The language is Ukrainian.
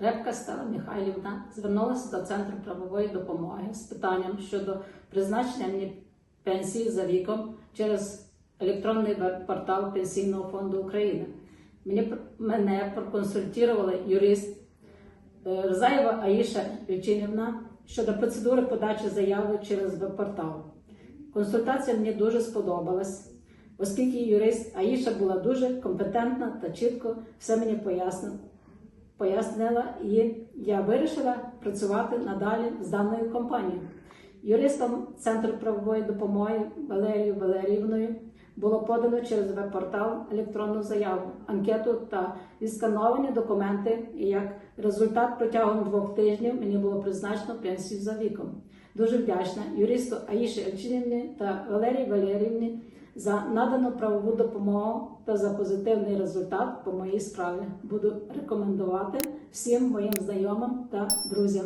Репка Стела Михайлівна звернулася до Центру правової допомоги з питанням щодо призначення мені пенсії за віком через електронний веб-портал Пенсійного фонду України. Мені, мене проконсультувала юрист е, Рзаєва Аїша Ючинівна щодо процедури подачі заяви через веб-портал. Консультація мені дуже сподобалась, оскільки юрист Аїша була дуже компетентна та чітко все мені пояснила пояснила, і я вирішила працювати надалі з даною компанією. Юристом Центру правової допомоги Валерією Валеріївною було подано через веб-портал електронну заяву, анкету та відскановані документи. І як результат протягом двох тижнів мені було призначено пенсію за віком. Дуже вдячна юристу Аїші Ельчинівні та Валерії Валеріївні за надану правову допомогу та за позитивний результат по моїй справі. Буду рекомендувати всім моїм знайомим та друзям.